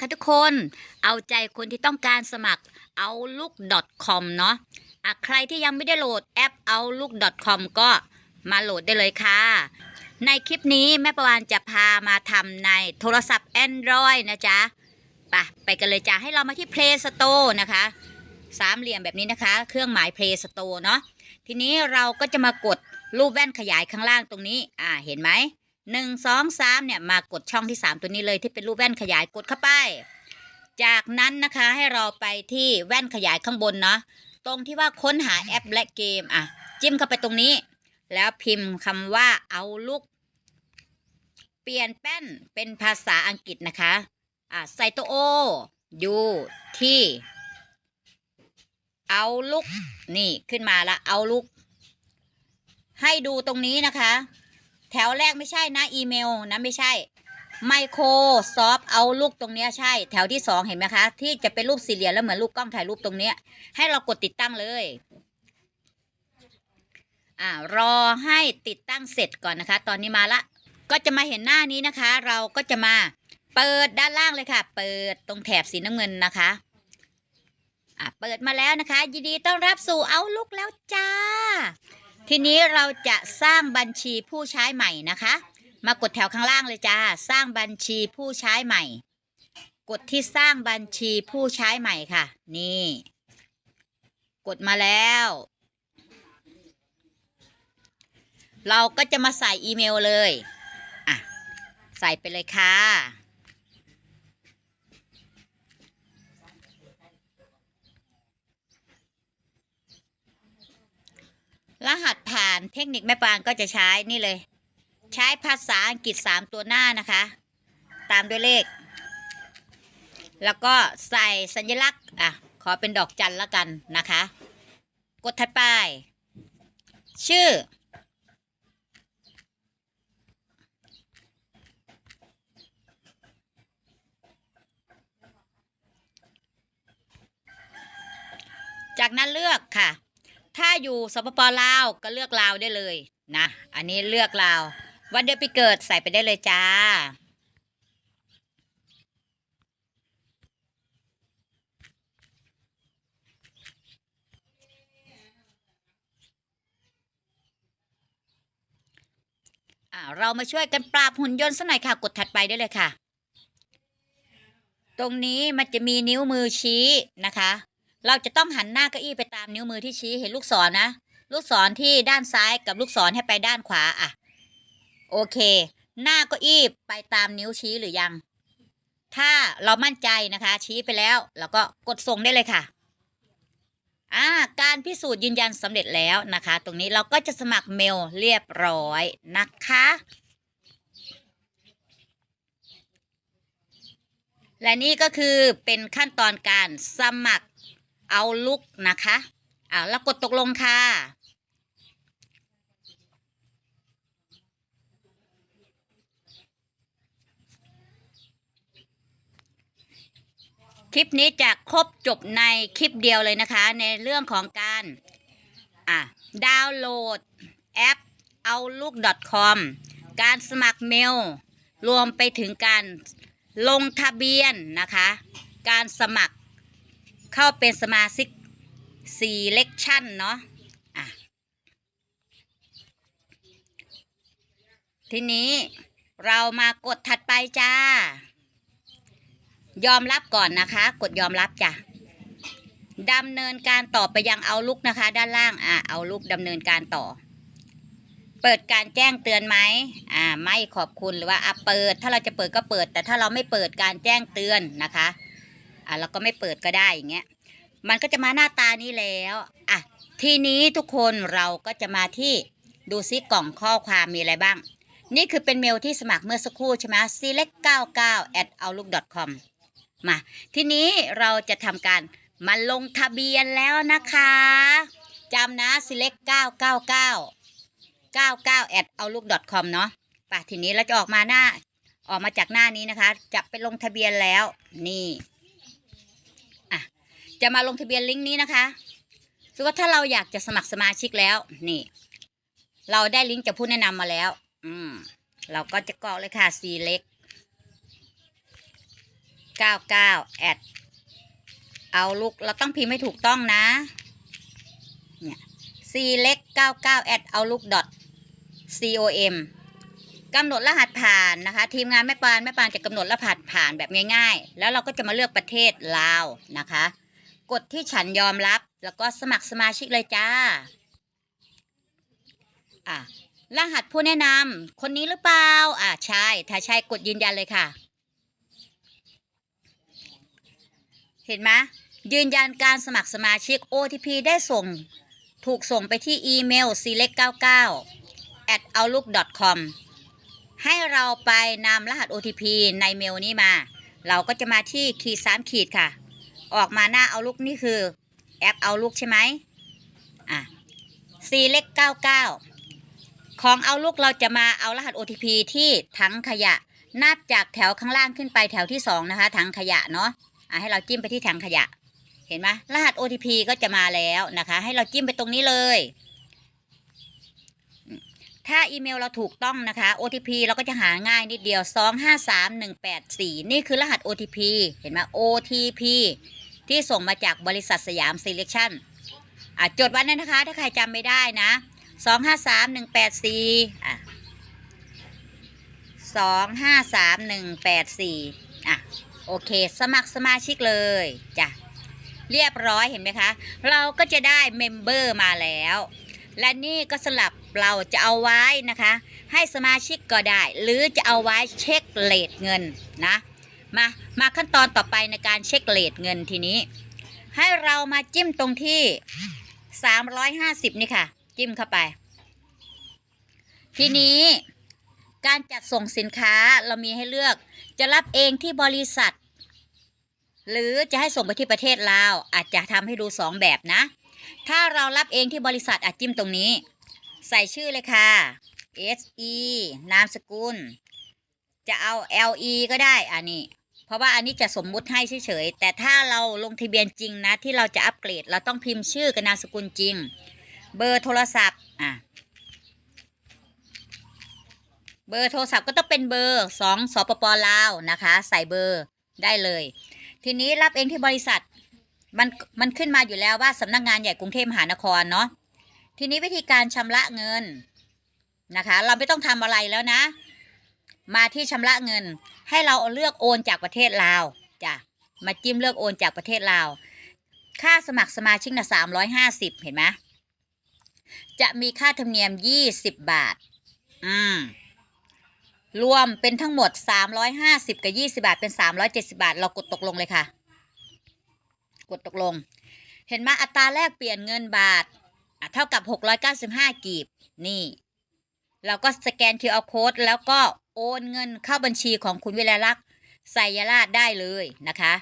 ค่ะทุกคน เอาใจคนที่ต้องการสมัครเอาลุก .com เนาะอะใครที่ยังไม่ได้โหลดแอปเอาลุก .com ก็มาโหลดได้เลยค่ะ ในคลิปนี้แม่ประวานจะพามาทำในโทรศัพท์ Android นะจ๊ะไปไปกันเลยจ้ะให้เรามาที่ Play Store นะคะ สามเหลี่ยมแบบนี้นะคะ เครื่องหมาย Play Store เนาะทีนี้เราก็จะมากดรูปแว่นขยายข้างล่างตรงนี้ อ่าเห็นไหม หนึ่งสองสามเนี่ยมากดช่องที่สามตัวนี้เลยที่เป็นรูปแว่นขยายกดเข้าไป จากนั้นนะคะให้เราไปที่แว่นขยายข้างบนเนาะตรงที่ว่าค้นหาแอปและเกมอะ จิ้มเข้าไปตรงนี้ แล้วพิมพ์คำว่าเอาลุกเปลี่ยนแป้นเป็นภาษาอังกฤษนะคะอะใส่ตัวโออยู่ที่เอาลุกนี่ขึ้นมาละเอาลุก ให้ดูตรงนี้นะคะ แถวแรกไม่ใช่นะ อีเมลนะไม่ใช่ Microsoft เอาลูกตรงเนี้ยใช่ แถวที่สองเห็นไหมคะ ที่จะเป็นรูปสี่เหลี่ยมแล้วเหมือนรูปกล้องถ่ายรูปตรงเนี้ยให้เรากดติดตั้งเลยอ่ารอให้ติดตั้งเสร็จก่อนนะคะ ตอนนี้มาละ ก็จะมาเห็นหน้านี้นะคะ เราก็จะมาเปิดด้านล่างเลยค่ะ เปิดตรงแถบสีน้ำเงินนะคะอะเปิดมาแล้วนะคะ ยินดีต้อนรับสู่เอาลุกแล้วจ้า ทีนี้เราจะสร้างบัญชีผู้ใช้ใหม่นะคะ มากดแถวข้างล่างเลยจ้า สร้างบัญชีผู้ใช้ใหม่ กดที่สร้างบัญชีผู้ใช้ใหม่ค่ะ นี่ กดมาแล้ว เราก็จะมาใส่อีเมลเลย อะ ใส่ไปเลยค่ะ รหัสผ่านเทคนิคแม่ปานก็จะใช้นี่เลย ใช้ภาษาอังกฤษ 3 ตัวหน้านะคะ ตามด้วยเลข แล้วก็ใส่สัญลักษณ์อะขอเป็นดอกจันแล้วกันนะคะ กดถัดไป ชื่อ จากนั้นเลือกค่ะ ถ้าอยู่สปปลาวก็เลือกลาวได้เลยนะ อันนี้เลือกลาว วันเดือนปีเกิดใส่ไปได้เลยจ้า เรามาช่วยกันปราบหุ่นยนต์สักหน่อยค่ะ กดถัดไปได้เลยค่ะ ตรงนี้มันจะมีนิ้วมือชี้นะคะ เราจะต้องหันหน้าเก้าอี้ไปตามนิ้วมือที่ชี้เห็นลูกศรนะ ลูกศรที่ด้านซ้ายกับลูกศรให้ไปด้านขวาอะ โอเค หน้าเก้าอี้ไปตามนิ้วชี้หรือยัง ถ้าเรามั่นใจนะคะ ชี้ไปแล้วเราก็กดส่งได้เลยค่ะอ่าการพิสูจน์ยืนยันสำเร็จแล้วนะคะ ตรงนี้เราก็จะสมัครเมลเรียบร้อยนะคะ และนี่ก็คือเป็นขั้นตอนการสมัคร เอาลุกนะคะอ่าแล้วกดตกลงค่ะคลิปนี้จะครบจบในคลิปเดียวเลยนะคะ ในเรื่องของการอะดาวน์โหลดแอป outlook.com การสมัครเมล รวมไปถึงการลงทะเบียนนะคะ การสมัคร เข้าเป็นสมาชิก selection เนาะอะทีนี้เรามากดถัดไปจ้า ยอมรับก่อนนะคะ กดยอมรับจ้ะดำเนินการต่อไปยังเอาลุกนะคะ ด้านล่างอะเอาลุกดำเนินการต่อ เปิดการแจ้งเตือนไหมอ่าไม่ขอบคุณหรือว่าอะเปิด ถ้าเราจะเปิดก็เปิด แต่ถ้าเราไม่เปิดการแจ้งเตือนนะคะ อะเราก็ไม่เปิดก็ได้อย่างเงี้ยมันก็จะมาหน้าตานี้แล้วอะทีนี้ทุกคนเราก็จะมาที่ดูซิกล่องข้อความมีอะไรบ้าง นี่คือเป็นเมลที่สมัครเมื่อสักครู่ใช่ไหม select 99 at outlook com มา ทีนี้เราจะทำการมาลงทะเบียนแล้วนะคะจำนะ select 999 99 at outlook com เนาะป่ะทีนี้เราจะออกมาหน้าออกมาจากหน้านี้นะคะ จะไปลงทะเบียนแล้วนี่ จะมาลงทะเบียนลิงก์นี้นะคะสมมติว่าถ้าเราอยากจะสมัครสมาชิกแล้ว นี่ เราได้ลิงก์จากผู้แนะนำมาแล้ว อืม เราก็จะกรอกเลยค่ะ select เก้าเก้าแอดเอาลูกเราต้องพิมพ์ให้ถูกต้องนะ เนี่ย c เล็กเก้าเก้าแอดเอาลูก com กำหนดรหัสผ่านนะคะ ทีมงานแม่ปานแม่ปานจะกำหนดรหัสผ่านแบบง่าย ๆ แล้วเราก็จะมาเลือกประเทศลาวนะคะ กดที่ฉันยอมรับ แล้วก็สมัครสมาชิกเลยจ้า อะ รหัสผู้แนะนำคนนี้หรือเปล่า อ่าใช่ ถ้าใช่กดยืนยันเลยค่ะ เห็นไหมยืนยันการสมัครสมาชิก OTP ได้ส่ง ถูกส่งไปที่อีเมล select99 at outlook com ให้เราไปนำรหัส OTP ในเมลนี้มา เราก็จะมาที่ขีดสามขีดค่ะ ออกมาหน้าเอาลูกนี่คือ แอปเอาลูกใช่ไหมอะ select99 ของเอาลูกเราจะมาเอารหัส OTP ที่ถังขยะ นับจากแถวข้างล่างขึ้นไปแถวที่สองนะคะถังขยะเนาะอะให้เราจิ้มไปที่ถังขยะ เห็นไหมรหัส OTP ก็จะมาแล้วนะคะ ให้เราจิ้มไปตรงนี้เลย ถ้าอีเมลเราถูกต้องนะคะ OTP เราก็จะหาง่ายนิดเดียว 253184 นี่คือรหัส OTP เห็นไหม OTP ที่ส่งมาจากบริษัทสยาม Selection อะจดไว้นะนะคะ ถ้าใครจำไม่ได้นะ 253184อะ253184อะโอเค สมัครสมาชิกเลยจ้ะเรียบร้อยเห็นไหมคะ เราก็จะได้เมมเบอร์มาแล้ว และนี่ก็สลับเราจะเอาไว้นะคะ ให้สมาชิกก็ได้ หรือจะเอาไว้เช็คเลทเงินนะมามาขั้นตอนต่อไปในการเช็คเลทเงินทีนี้ ให้เรามาจิ้มตรงที่ 350 นี่ค่ะ จิ้มเข้าไป ทีนี้การจัดส่งสินค้าเรามีให้เลือกจะรับเองที่บริษัท หรือจะให้ส่งไปที่ประเทศลาวอาจจะทำให้ดูสองแบบนะ ถ้าเรารับเองที่บริษัทอาจจิ้มตรงนี้ ใส่ชื่อเลยค่ะ S E นามสกุล จะเอา L E ก็ได้อันนี้ เพราะว่าอันนี้จะสมมุติให้เฉยๆ แต่ถ้าเราลงทะเบียนจริงนะ ที่เราจะอัปเกรด เราต้องพิมพ์ชื่อกับนามสกุลจริง เบอร์โทรศัพท์อะเบอร์โทรศัพท์ก็ต้องเป็นเบอร์สองสปปลาวนะคะ ใส่เบอร์ได้เลย ทีนี้รับเองที่บริษัท มันมันขึ้นมาอยู่แล้วว่าสำนักงานใหญ่กรุงเทพมหานครเนาะทีนี้วิธีการชำระเงินนะคะ เราไม่ต้องทำอะไรแล้วนะ มาที่ชำระเงิน ให้เราเลือกโอนจากประเทศลาวจ้ะมาจิ้มเลือกโอนจากประเทศลาว ค่าสมัครสมาชิกนะสามร้อยห้าสิบเห็นไหมจะมีค่าธรรมเนียมยี่สิบบาท อืม รวมเป็นทั้งหมดสามร้อยห้าสิบกับยี่สิบาท เป็นสามร้อยเจ็ดสิบาท เรากดตกลงเลยค่ะ กดตกลง เห็นไหมอัตราแลกเปลี่ยนเงินบาทเท่ากับ 695 กีบ นี่ เราก็สแกน QR code แล้วก็โอนเงินเข้าบัญชีของคุณวิไลลักษณ์ไสยราชได้เลยนะคะ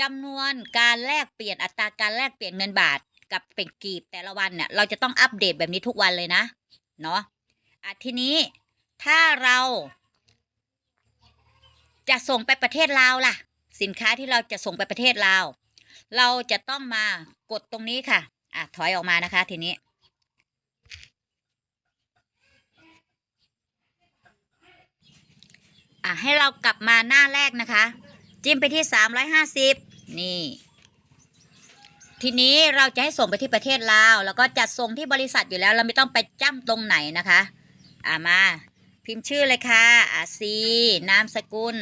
จำนวนการแลกเปลี่ยนอัตราการแลกเปลี่ยนเงินบาทกับเป็นกีบแต่ละวันเนี่ยเราจะต้องอัปเดตแบบนี้ทุกวันเลยนะเนาะอะทีนี้ถ้าเรา จะส่งไปประเทศลาวล่ะ สินค้าที่เราจะส่งไปประเทศลาว เราจะต้องมากดตรงนี้ค่ะ อะ ถอยออกมานะคะ ทีนี้ อะ ให้เรากลับมาหน้าแรกนะคะ จิ้มไปที่สามร้อยห้าสิบนี่ ทีนี้เราจะให้ส่งไปที่ประเทศลาว แล้วก็จัดส่งที่บริษัทอยู่แล้ว เราไม่ต้องไปจ้ำตรงไหนนะคะ อะ มาพิมพ์ชื่อเลยค่ะ อะซีนามสกุล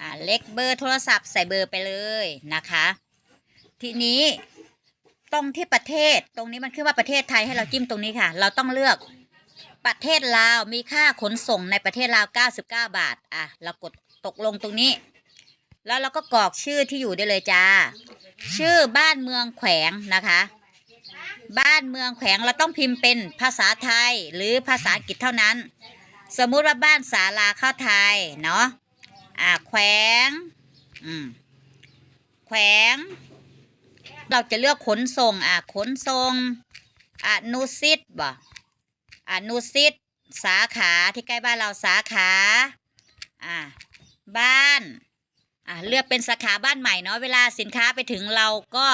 อะ เล็กเบอร์โทรศัพท์ใส่เบอร์ไปเลยนะคะ ทีนี้ตรงที่ประเทศตรงนี้มันขึ้นว่าประเทศไทยให้เราจิ้มตรงนี้ค่ะ เราต้องเลือกประเทศลาวมีค่าขนส่งในประเทศลาว 99 บาท อะ เรากดตกลงตรงนี้ แล้วเราก็กรอกชื่อที่อยู่ได้เลยจ้า ชื่อบ้านเมืองแขวงนะคะ บ้านเมืองแขวงเราต้องพิมพ์เป็นภาษาไทยหรือภาษาอังกฤษเท่านั้น สมมุติว่าบ้านสาลาเข้าไทย เนาะอะแขวง อืม แขวง เราจะเลือกขนส่ง อะขนส่งอนุสิตบ่อนุสิตสาขาที่ใกล้บ้านเราสาขา อะบ้าน อะเลือกเป็นสาขาบ้านใหม่เนาะเวลาสินค้าไปถึงเราก็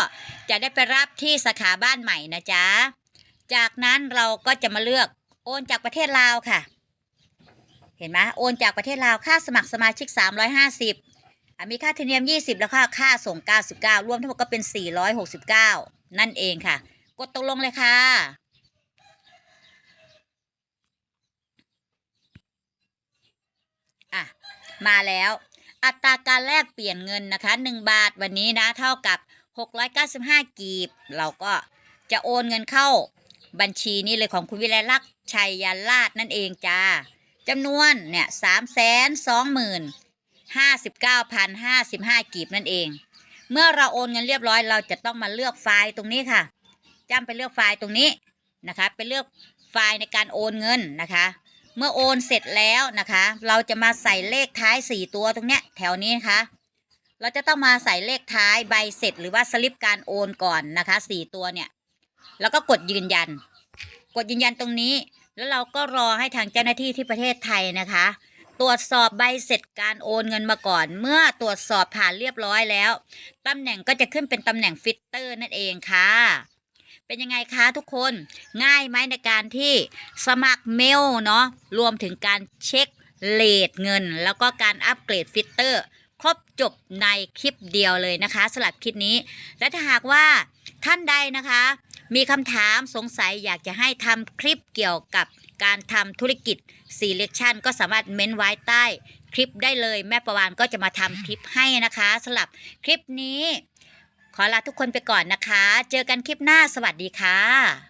จะได้ไปรับที่สาขาบ้านใหม่นะจ๊ะ จากนั้นเราก็จะมาเลือกโอนจากประเทศลาวค่ะ เห็นไหมโอนจากประเทศลาวค่าสมัครสมาชิก 350อะ มีค่าธรรมเนียม 20 แล้วก็ค่าส่ง 99 รวมทั้งหมดก็เป็น 469 นั่นเองค่ะ กดตกลงเลยค่ะ อะ มาแล้ว อัตราการแลกเปลี่ยนเงินนะคะ 1 บาทวันนี้นะ เท่ากับ 695 กีบ เราก็จะโอนเงินเข้าบัญชีนี้เลยของคุณวิไลลักษณ์ชัยยาลาดนั่นเองจ้าจำนวนเนี่ยสามแสนสองหมื่น ห้าสิบเก้าพันห้าสิบห้ากีบนั่นเอง เมื่อเราโอนเงินเรียบร้อยเราจะต้องมาเลือกไฟล์ตรงนี้ค่ะจำไปเลือกไฟล์ตรงนี้นะคะไปเลือกไฟล์ในการโอนเงินนะคะ เมื่อโอนเสร็จแล้วนะคะ เราจะมาใส่เลขท้าย 4 ตัวตรงเนี้ยแถวนี้นะคะ เราจะต้องมาใส่เลขท้ายใบเสร็จหรือว่าสลิปการโอนก่อนนะคะ 4 ตัวเนี่ย แล้วก็กดยืนยัน กดยืนยันตรงนี้ แล้วเราก็รอให้ทางเจ้าหน้าที่ที่ประเทศไทยนะคะ ตรวจสอบใบเสร็จการโอนเงินมาก่อน เมื่อตรวจสอบผ่านเรียบร้อยแล้วตำแหน่งก็จะขึ้นเป็นตำแหน่งฟิตเตอร์นั่นเองค่ะ เป็นยังไงคะทุกคนง่ายไหมในการที่สมัครเมลเนาะรวมถึงการเช็คเลทเงิน แล้วก็การอัปเกรดฟิตเตอร์ครบจบในคลิปเดียวเลยนะคะสำหรับคลิปนี้ และถ้าหากว่าท่านใดนะคะ มีคำถามสงสัยอยากจะให้ทำคลิปเกี่ยวกับการทำธุรกิจ selection ก็สามารถเม้นไว้ใต้คลิปได้เลย แม่ประวานก็จะมาทำคลิปให้นะคะสำหรับคลิปนี้ ขอลาทุกคนไปก่อนนะคะ เจอกันคลิปหน้าสวัสดีค่ะ